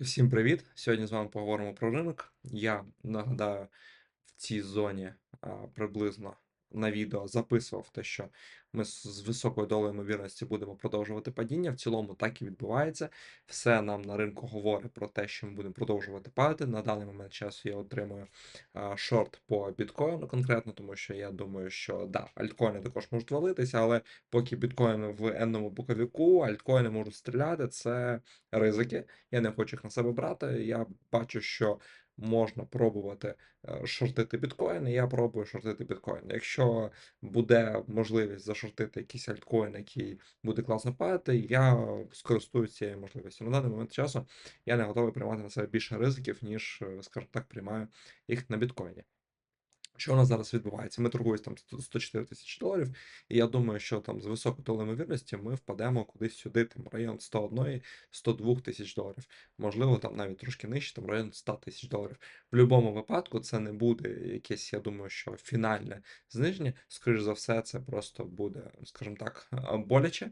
Всім привіт! Сьогодні з вами поговоримо про ринок. Я нагадаю, в цій зоні а, приблизно на відео записував те, що ми з високою долею ймовірності будемо продовжувати падіння. В цілому так і відбувається. Все нам на ринку говорить про те, що ми будемо продовжувати падати. На даний момент часу я отримую а, шорт по біткоїну конкретно, тому що я думаю, що да, альткоїни також можуть валитися, але поки біткоін в енному боковіку, альткоїни можуть стріляти. Це ризики. Я не хочу їх на себе брати. Я бачу, що можна пробувати е, шортити біткоїни. я пробую шортити біткоїни. Якщо буде можливість зашортити якийсь альткоін, який буде класно падати, я скористуюся цією можливістю. На даний момент часу я не готовий приймати на себе більше ризиків, ніж, е, скажімо так, приймаю їх на біткоїні. Що у нас зараз відбувається? Ми торгуємось там 104 тисячі доларів, і я думаю, що там з високою долею ймовірності ми впадемо кудись сюди, там район 101 102 тисяч доларів. Можливо, там навіть трошки нижче, там район 100 тисяч доларів. В будь-якому випадку це не буде якесь, я думаю, що фінальне зниження. Скоріш за все, це просто буде, скажімо так, боляче.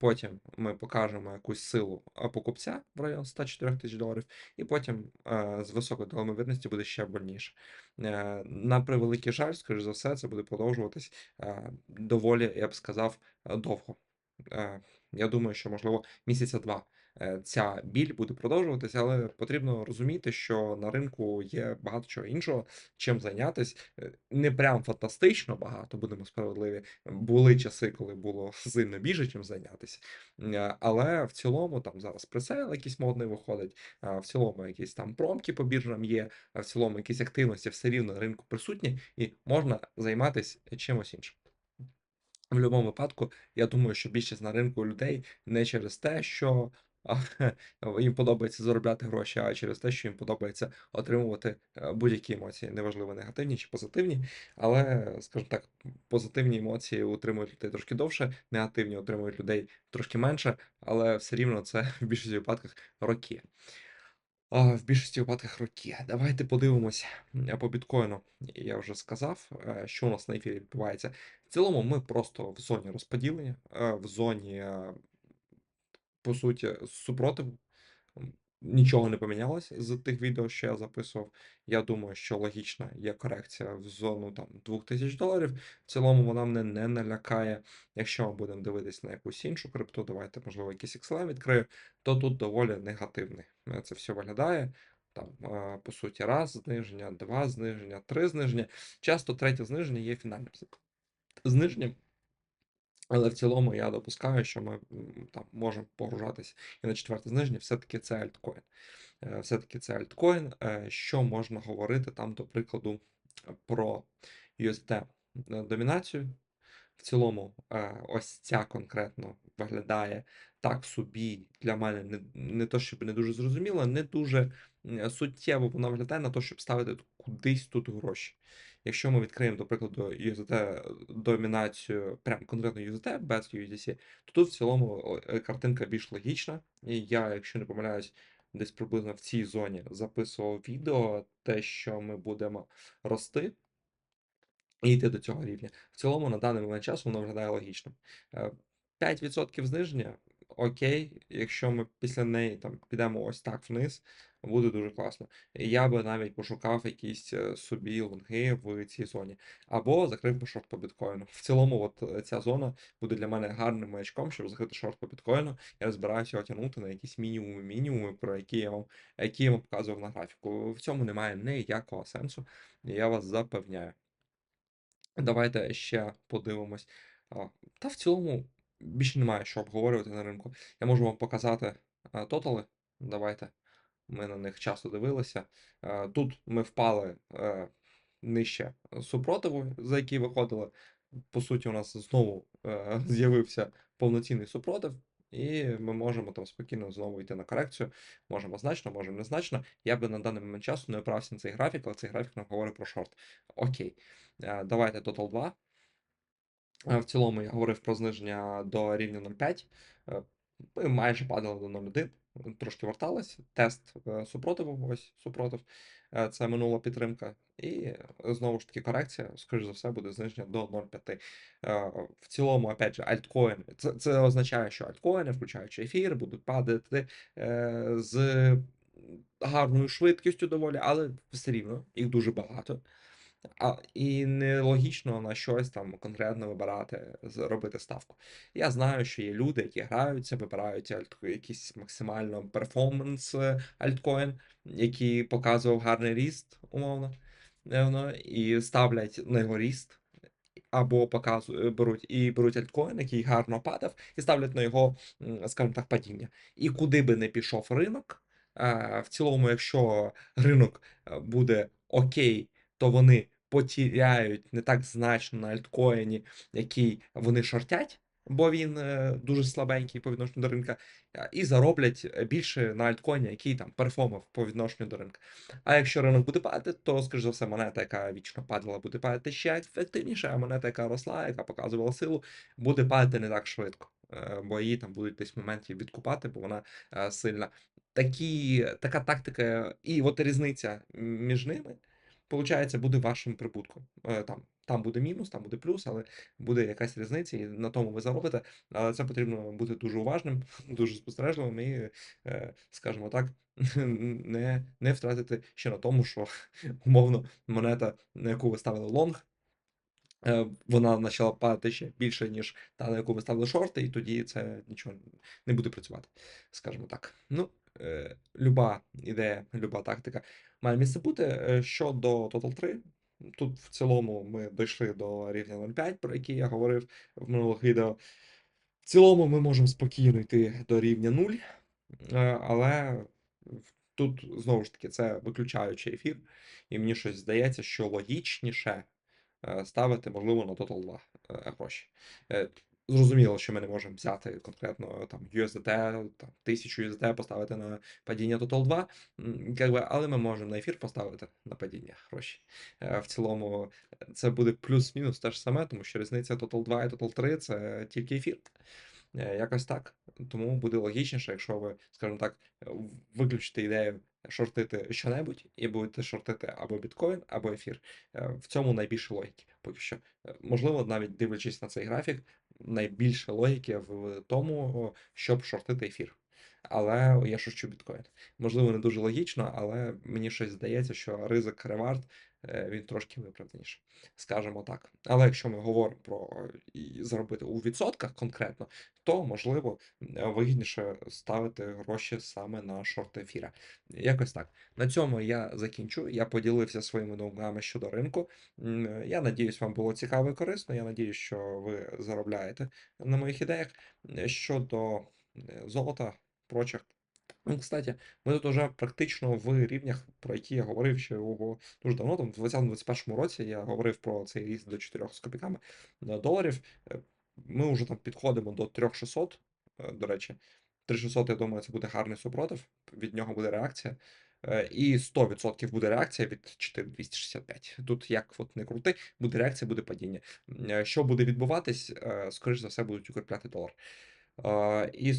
Потім ми покажемо якусь силу покупця в район 104 тисяч доларів, і потім з високою ймовірності буде ще больніше. Е, на превеликий жаль, скоріш за все, це буде продовжуватись е, доволі, я б сказав, довго. Е, я думаю, що можливо місяця два ця біль буде продовжуватися, але потрібно розуміти, що на ринку є багато чого іншого, чим зайнятися. Е, Не прям фантастично багато, будемо справедливі. Були часи, коли було сильно більше, чим зайнятися. Е, Але в цілому там зараз пресейл якийсь модний виходить, в цілому якісь там промки по біржам є, в цілому якісь активності все рівно на ринку присутні, і можна займатися чимось іншим. В будь-якому випадку, я думаю, що більшість на ринку людей не через те, що їм подобається заробляти гроші, а через те, що їм подобається отримувати е, будь-які емоції, неважливо негативні чи позитивні. Але, скажімо так, позитивні емоції утримують людей трошки довше, негативні отримують людей трошки менше, але все рівно це в більшості випадках роки. В більшості випадках роки. Давайте подивимось м, по біткоїну. Я вже сказав, е, що у нас на ефірі відбувається. В цілому, ми просто в зоні розподілення, е, в зоні, е, по суті, супротиву. Нічого не помінялось з тих відео, що я записував. Я думаю, що логічна є корекція в зону там 2000 доларів. В цілому вона мене не налякає. Якщо ми будемо дивитись на якусь іншу крипту, давайте, можливо, якийсь XLM відкрию, то тут доволі негативний. Це все виглядає. Там, е, по суті, раз зниження, два зниження, три зниження. Часто третє зниження є фінальним зниженням. Але в цілому я допускаю, що ми там можемо погружатись і на четверте зниження, все-таки це альткоін. Е, Все-таки це альткоін. Е, Що можна говорити там, до прикладу, про USD домінацію. В цілому, е, ось ця конкретно виглядає так собі для мене не, не то, щоб не дуже зрозуміло, не дуже суттєво вона виглядає на те, щоб ставити кудись тут гроші. Якщо ми відкриємо, до прикладу, USD домінацію, прям конкретно USD без USDC, то тут в цілому е, картинка більш логічна. І я, якщо не помиляюсь, десь приблизно в цій зоні записував відео, те, що ми будемо рости. І йти до цього рівня. В цілому на даний момент часу воно виглядає логічним. Е, 5% зниження окей, якщо ми після неї там підемо ось так вниз, буде дуже класно. Я би навіть пошукав якісь е, собі лонги в цій зоні, або закрив би шорт по біткоїну. В цілому, от е, ця зона буде для мене гарним маячком, щоб закрити шорт по біткоїну. Я збираюся його тягнути на якісь мінімуми, мінімуми, про які я вам які я вам показував на графіку. В цьому немає ніякого сенсу, я вас запевняю. Давайте ще подивимось. Та в цілому більше немає що обговорювати на ринку. Я можу вам показати тотали. Давайте. Ми на них часто дивилися. Е, Тут ми впали е, нижче супротиву, за який виходили. По суті, у нас знову е, з'явився повноцінний супротив, і ми можемо там спокійно знову йти на корекцію. Можемо значно, можемо незначно. Я би на даний момент часу не опирався на цей графік, але цей графік нам говорить про шорт. Окей. Давайте Total 2. Е, В цілому я говорив про зниження до рівня 0,5. Е, Ми майже падали до 0,1, трошки вертались. Тест е, супротиву, ось супротив. Е, Це минула підтримка. І е, знову ж таки корекція, скоріш за все, буде зниження до 0,5. Е, В цілому, опять же, альткоїни. Це, це означає, що альткоїни, включаючи ефір, будуть падати з гарною швидкістю доволі, але все рівно їх дуже багато. А, і нелогічно на щось там конкретно вибирати, з- робити ставку. Я знаю, що є люди, які граються, вибирають альт, якийсь максимально перформанс е, альткоін, який показував гарний ріст, умовно, і ставлять на його ріст. Або показують, беруть і беруть альткоін, який гарно падав, і ставлять на його, скажімо так, падіння. І куди би не пішов ринок, е, в цілому, якщо ринок е, буде окей, то вони потіряють не так значно на альткоїні, який вони шортять, бо він е, дуже слабенький по відношенню до ринка, і зароблять е, більше на альткоїні, який там перформав по відношенню до ринка. А якщо ринок буде падати, то, скоріш за все, монета, яка вічно падала, буде падати ще ефективніше, а монета, яка росла, яка показувала силу, буде падати не так швидко. е, Бо її там будуть десь моменті відкупати, бо вона сильна. Такі, така тактика, і от різниця між ними, получається, буде вашим прибутком. Е, Там, там буде мінус, там буде плюс, але буде якась різниця, і на тому ви заробите. Але це потрібно бути дуже уважним, дуже спостережливим і, е, скажімо так, не, не втратити ще на тому, що умовно монета, на яку ви ставили лонг, е, вона почала падати ще більше, ніж та, на яку ви ставили шорти, і тоді це нічого не буде працювати, скажімо так. Ну, люба ідея, люба тактика має місце бути. Е, Щодо Total 3, тут в цілому ми дійшли до рівня 0,5, про який я говорив в минулих відео. В цілому ми можемо спокійно йти до рівня 0, е, але тут знову ж таки це виключаючи ефір, і мені щось здається, що логічніше е, ставити, можливо, на Total 2 е, гроші. Зрозуміло, що ми не можемо взяти конкретно там USDT, там 1000 USDT поставити на падіння Total 2, м, як би, але ми можемо на ефір поставити на падіння гроші. Е, В цілому е, це буде плюс-мінус те ж саме, тому що різниця Total 2 і Total 3 це тільки ефір. Е, Якось так. Тому буде логічніше, якщо ви, скажімо так, виключите ідею шортити що-небудь і будете шортити або біткоін, або ефір. В цьому найбільше логіки поки що. Можливо, навіть дивлячись на цей графік, найбільше логіки в тому, щоб шортити ефір. Але я шорчу біткоін. Можливо, не дуже логічно, але мені щось здається, що ризик ревард е, він трошки виправданіше, скажімо так. Але якщо ми говоримо про е, і заробити у відсотках конкретно, то можливо е, вигідніше ставити гроші саме на шорт ефіра. Якось так. На цьому я закінчу. Я поділився своїми думками щодо ринку. Е, Я надіюсь, вам було цікаво і корисно. Я надіюсь, що ви заробляєте на моїх ідеях. Е, Щодо е, золота, прочих. Ну, кстати, ми тут уже практично в рівнях, про які я говорив ще ого, дуже давно, там в 2020-2021 році я говорив про цей ріст до 4 з копійками е, доларів. Е, Ми вже там підходимо до 3600, е, до речі. 3600, я думаю, це буде гарний супротив, від нього буде реакція. І 100% буде реакція від 4265. Тут як от не крути, буде реакція, буде падіння. Що буде відбуватись, скоріш за все, будуть укріпляти долар. І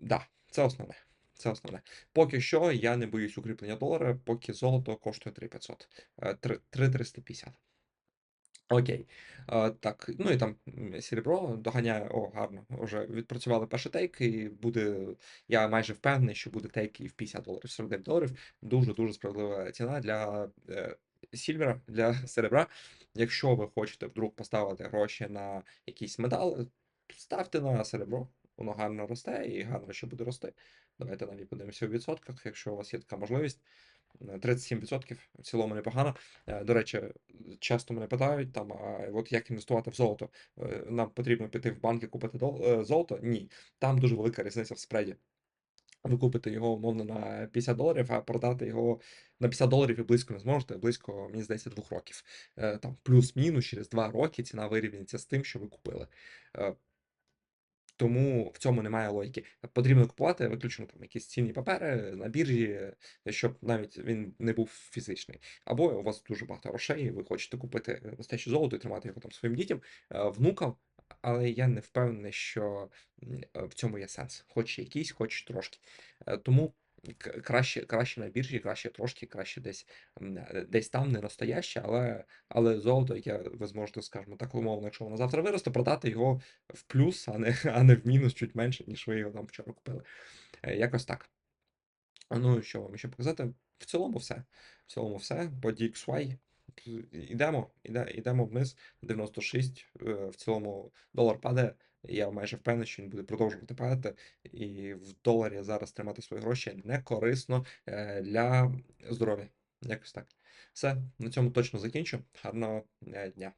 да, це основне. Це основне. Поки що я не боюсь укріплення долара, поки золото коштує 3500. Е, 3350. Окей. Е, так, ну і там серебро доганяє. О, гарно. Вже відпрацювали перший тейк, і буде. Я майже впевнений, що буде тейк і в 50 доларів, 49 доларів. Дуже-дуже справедлива ціна для е, сільвера, для серебра. Якщо ви хочете вдруг поставити гроші на якийсь метал, ставте на серебро. Воно гарно росте і гарно ще буде рости. Давайте навіть подивимося у відсотках, якщо у вас є така можливість. Е, 37% в цілому непогано. Е, До речі, часто мене питають там, а от як інвестувати в золото? Е, Нам потрібно піти в банк і купити е, золото? Ні. Там дуже велика різниця в спреді. Ви купите його умовно на 50 доларів, а продати його на 50 доларів і близько не зможете, близько, мені здається, 2 років. Е, Там плюс-мінус через 2 роки ціна вирівняється з тим, що ви купили. Е, тому в цьому немає логіки. Потрібно купувати виключно там якісь цінні папери на біржі, щоб навіть він не був фізичний. Або у вас дуже багато грошей, і ви хочете купити настояще золото і тримати його там своїм дітям, е, внукам. Але я не впевнений, що е, в цьому є сенс. Хоч якийсь, хоч трошки. Е, Тому краще, краще на біржі, краще трошки, краще десь, е, десь там не настояще, але, але золото, яке ви зможете, скажімо так, умовно, якщо воно завтра виросте, продати його в плюс, а не, а не в мінус чуть менше, ніж ви його там вчора купили. Е, Якось так. Ну, що вам ще показати? В цілому все. В цілому все. По DXY ідемо, іде, ідемо вниз 96. Е, В цілому долар падає. Я майже впевнений, що він буде продовжувати падати. І в доларі зараз тримати свої гроші не корисно е, для здоров'я. Якось так. Все, на цьому точно закінчу. Гарного е, дня.